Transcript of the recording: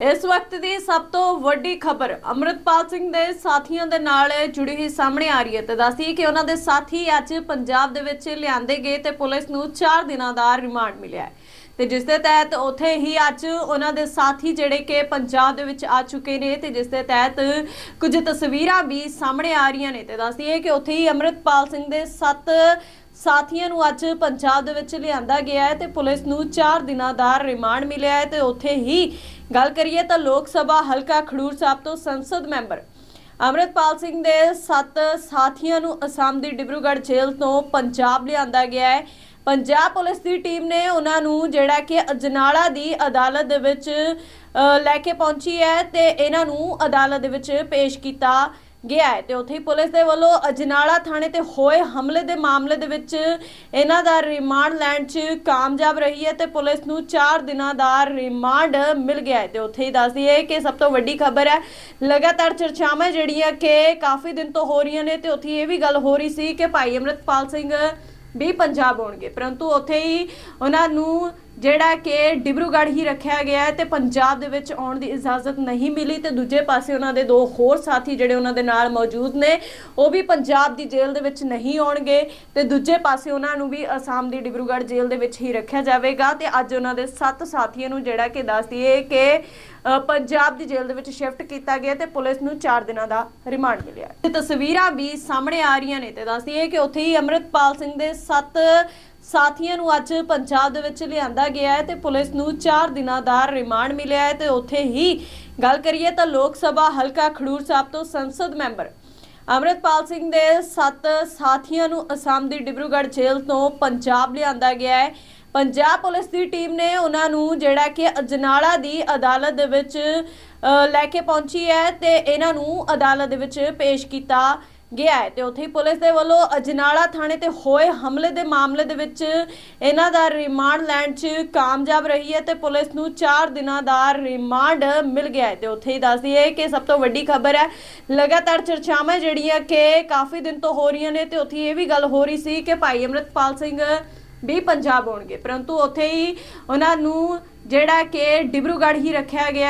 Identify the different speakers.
Speaker 1: ਇਸ ਵਕਤ ਦੀ ਸਭ ਤੋਂ ਵੱਡੀ ਖਬਰ ਅਮਰਿਤਪਾਲ ਸਿੰਘ ਦੇ ਸਾਥੀਆਂ ਦੇ ਨਾਲ ਜੁੜੀ ਹੋਈ ਸਾਹਮਣੇ ਆ ਰਹੀ ਹੈ ਤੇ ਦੱਸਦੀ ਕਿ ਉਹਨਾਂ ਦੇ ਸਾਥੀ ਅੱਜ ਪੰਜਾਬ ਦੇ ਵਿੱਚ ਲਿਆਂਦੇ ਗਏ ਤੇ ਪੁਲਿਸ ਨੂੰ 4 ਦਿਨਾਂ ਦਾ ਰਿਮਾਂਡ ਮਿਲਿਆ ਹੈ। ਤੇ ਜਿਸ ਦੇ ਤਹਿਤ ਉੱਥੇ ਹੀ ਅੱਜ ਉਹਨਾਂ ਦੇ ਸਾਥੀ ਜਿਹੜੇ ਕਿ ਪੰਜਾਬ ਦੇ ਵਿੱਚ ਆ ਚੁੱਕੇ ਨੇ ਤੇ ਜਿਸ ਦੇ ਤਹਿਤ ਕੁਝ ਤਸਵੀਰਾਂ ਵੀ ਸਾਹਮਣੇ ਆ ਰਹੀਆਂ ਨੇ ਤੇ ਦੱਸਦੀ ਹੈ ਕਿ ਉੱਥੇ ਹੀ ਅਮਰਿਤਪਾਲ ਸਿੰਘ ਦੇ ਸੱਤ ਸਾਥੀਆਂ ਨੂੰ ਅੱਜ ਪੰਜਾਬ ਦੇ ਵਿੱਚ ਲਿਆਂਦਾ ਗਿਆ ਹੈ ਤੇ ਪੁਲਿਸ ਨੂੰ 4 ਦਿਨਾਂ ਦਾ ਰਿਮਾਂਡ ਮਿਲਿਆ ਹੈ ਤੇ ਉੱਥੇ ਹੀ ਗੱਲ ਕਰੀਏ ਤਾਂ ਲੋਕ ਸਭਾ ਹਲਕਾ ਖਡੂਰ ਸਾਹਿਬ ਤੋਂ ਸੰਸਦ ਮੈਂਬਰ ਅਮਰਿਤਪਾਲ ਸਿੰਘ ਦੇ ਸੱਤ ਸਾਥੀਆਂ ਨੂੰ ਅਸਾਮ ਦੀ ਡਿਬਰੂਗੜ੍ਹ ਜੇਲ੍ਹ ਤੋਂ ਪੰਜਾਬ ਲਿਆਂਦਾ ਗਿਆ ਹੈ। ਪੰਜਾਬ ਪੁਲਿਸ ਦੀ ਟੀਮ ਨੇ ਉਹਨਾਂ ਨੂੰ ਜਿਹੜਾ ਕਿ ਅਜਨਾਲਾ ਦੀ ਅਦਾਲਤ ਦੇ ਵਿੱਚ ਲੈ ਕੇ ਪਹੁੰਚੀ ਹੈ ਤੇ ਇਹਨਾਂ ਨੂੰ ਅਦਾਲਤ ਦੇ ਵਿੱਚ ਪੇਸ਼ ਕੀਤਾ। ਗਿਆ ਹੈ ਤੇ ਉੱਥੇ ਹੀ ਪੁਲਿਸ ਦੇ ਵੱਲੋਂ ਅਜਨਾਲਾ ਥਾਣੇ ਤੇ ਹੋਏ ਹਮਲੇ ਦੇ ਮਾਮਲੇ ਦੇ ਵਿੱਚ ਇਹਨਾਂ ਦਾ ਰਿਮਾਂਡ ਲੈਣ 'ਚ ਕਾਮਯਾਬ ਰਹੀ ਹੈ ਤੇ ਪੁਲਿਸ ਨੂੰ 4 ਦਿਨਾਂ ਦਾ ਰਿਮਾਂਡ ਮਿਲ ਗਿਆ ਹੈ ਤੇ ਉੱਥੇ ਹੀ ਦੱਸਦੀ ਹੈ ਕਿ ਸਭ ਤੋਂ ਵੱਡੀ ਖਬਰ ਹੈ, ਲਗਾਤਾਰ ਚਰਚਾਵਾਂ ਜਿਹੜੀਆਂ ਕਿ ਕਾਫੀ ਦਿਨ ਤੋਂ ਹੋ ਰਹੀਆਂ ਨੇ ਤੇ ਉੱਥੇ ਇਹ ਵੀ ਗੱਲ ਹੋ ਰਹੀ ਸੀ ਕਿ ਭਾਈ ਅਮਰਿਤਪਾਲ ਸਿੰਘ ਵੀ ਪੰਜਾਬ ਆਉਣਗੇ, ਪਰੰਤੂ ਉੱਥੇ ਹੀ ਉਹਨਾਂ ਨੂੰ ਜਿਹੜਾ ਕਿ ਡਿਬਰੂਗੜ੍ਹ ਹੀ ਰੱਖਿਆ ਗਿਆ ਹੈ ਤੇ ਪੰਜਾਬ ਦੇ ਵਿੱਚ ਆਉਣ ਦੀ ਇਜਾਜ਼ਤ ਨਹੀਂ ਮਿਲੀ ਤੇ ਦੂਜੇ ਪਾਸੇ ਉਹਨਾਂ ਦੇ ਦੋ ਹੋਰ ਸਾਥੀ ਜਿਹੜੇ ਉਹਨਾਂ ਦੇ ਨਾਲ ਮੌਜੂਦ ਨੇ, ਉਹ ਵੀ ਪੰਜਾਬ ਦੀ ਜੇਲ੍ਹ ਦੇ ਵਿੱਚ ਨਹੀਂ ਆਉਣਗੇ ਤੇ ਦੂਜੇ ਪਾਸੇ ਉਹਨਾਂ ਨੂੰ ਵੀ ਅਸਾਮ ਦੀ ਡਿਬਰੂਗੜ੍ਹ ਜੇਲ੍ਹ ਦੇ ਵਿੱਚ ਹੀ ਰੱਖਿਆ ਜਾਵੇਗਾ ਤੇ ਅੱਜ ਉਹਨਾਂ ਦੇ ਸੱਤ ਸਾਥੀਆਂ ਨੂੰ ਜਿਹੜਾ ਕਿ ਦੱਸ ਦਈਏ ਕਿ ਪੰਜਾਬ ਦੀ ਜੇਲ੍ਹ ਦੇ ਵਿੱਚ ਸ਼ਿਫਟ ਕੀਤਾ ਗਿਆ ਤੇ ਪੁਲਿਸ ਨੂੰ 4 ਦਿਨਾਂ ਦਾ ਰਿਮਾਂਡ ਮਿਲਿਆ ਤੇ ਤਸਵੀਰਾਂ ਵੀ ਸਾਹਮਣੇ ਆ ਰਹੀਆਂ ਨੇ ਤੇ ਦੱਸ ਦਈਏ ਕਿ ਉੱਥੇ ਹੀ ਅਮਰਿਤਪਾਲ ਸਿੰਘ ਦੇ ਸੱਤ ਸਾਥੀਆਂ ਨੂੰ ਅੱਜ ਪੰਜਾਬ ਦੇ ਵਿੱਚ ਲਿਆਂਦਾ ਗਿਆ ਹੈ ਤੇ ਪੁਲਿਸ ਨੂੰ 4 ਦਿਨਾਂ ਦਾ ਰਿਮਾਂਡ ਮਿਲਿਆ ਹੈ ਤੇ ਉੱਥੇ ਹੀ ਗੱਲ ਕਰੀਏ ਤਾਂ ਲੋਕ ਸਭਾ ਹਲਕਾ ਖਡੂਰ ਸਾਹਿਬ ਤੋਂ ਸੰਸਦ ਮੈਂਬਰ ਅਮਰਿਤਪਾਲ ਸਿੰਘ ਦੇ ਸੱਤ ਸਾਥੀਆਂ ਨੂੰ ਅਸਾਮ ਦੀ ਡਿਬਰੂਗੜ੍ਹ ਜੇਲ੍ਹ ਤੋਂ ਪੰਜਾਬ ਲਿਆਂਦਾ ਗਿਆ ਹੈ। ਪੰਜਾਬ ਪੁਲਿਸ ਦੀ ਟੀਮ ਨੇ ਉਹਨਾਂ ਨੂੰ ਜਿਹੜਾ ਕਿ ਅਜਨਾਲਾ ਦੀ ਅਦਾਲਤ ਦੇ ਵਿੱਚ ਲੈ ਕੇ ਪਹੁੰਚੀ ਹੈ ਤੇ ਇਹਨਾਂ ਨੂੰ ਅਦਾਲਤ ਦੇ ਵਿੱਚ ਪੇਸ਼ ਕੀਤਾ। ਗਿਆ ਹੈ ਤੇ ਉੱਥੇ ਹੀ ਪੁਲਿਸ ਦੇ ਵੱਲੋਂ ਅਜਨਾਲਾ ਥਾਣੇ ਤੇ ਹੋਏ ਹਮਲੇ ਦੇ ਮਾਮਲੇ ਦੇ ਵਿੱਚ ਇਹਨਾਂ ਦਾ ਰਿਮਾਂਡ ਲੈਣ 'ਚ ਕਾਮਯਾਬ ਰਹੀ ਹੈ ਤੇ ਪੁਲਿਸ ਨੂੰ 4 ਦਿਨਾਂ ਦਾ ਰਿਮਾਂਡ ਮਿਲ ਗਿਆ ਹੈ ਤੇ ਉੱਥੇ ਹੀ ਦੱਸਦੀ ਹੈ ਕਿ ਸਭ ਤੋਂ ਵੱਡੀ ਖਬਰ ਹੈ, ਲਗਾਤਾਰ ਚਰਚਾਵਾਂ ਜਿਹੜੀਆਂ ਕਿ ਕਾਫੀ ਦਿਨ ਤੋਂ ਹੋ ਰਹੀਆਂ ਨੇ ਤੇ ਉੱਥੇ ਇਹ ਵੀ ਗੱਲ ਹੋ ਰਹੀ ਸੀ ਕਿ ਭਾਈ ਅਮਰਿਤਪਾਲ ਸਿੰਘ ਵੀ ਪੰਜਾਬ ਆਉਣਗੇ, ਪਰੰਤੂ ਉੱਥੇ ਹੀ ਉਹਨਾਂ ਨੂੰ ਜਿਹੜਾ ਕਿ ਡਿਬਰੂਗੜ੍ਹ ਹੀ ਰੱਖਿਆ ਗਿਆ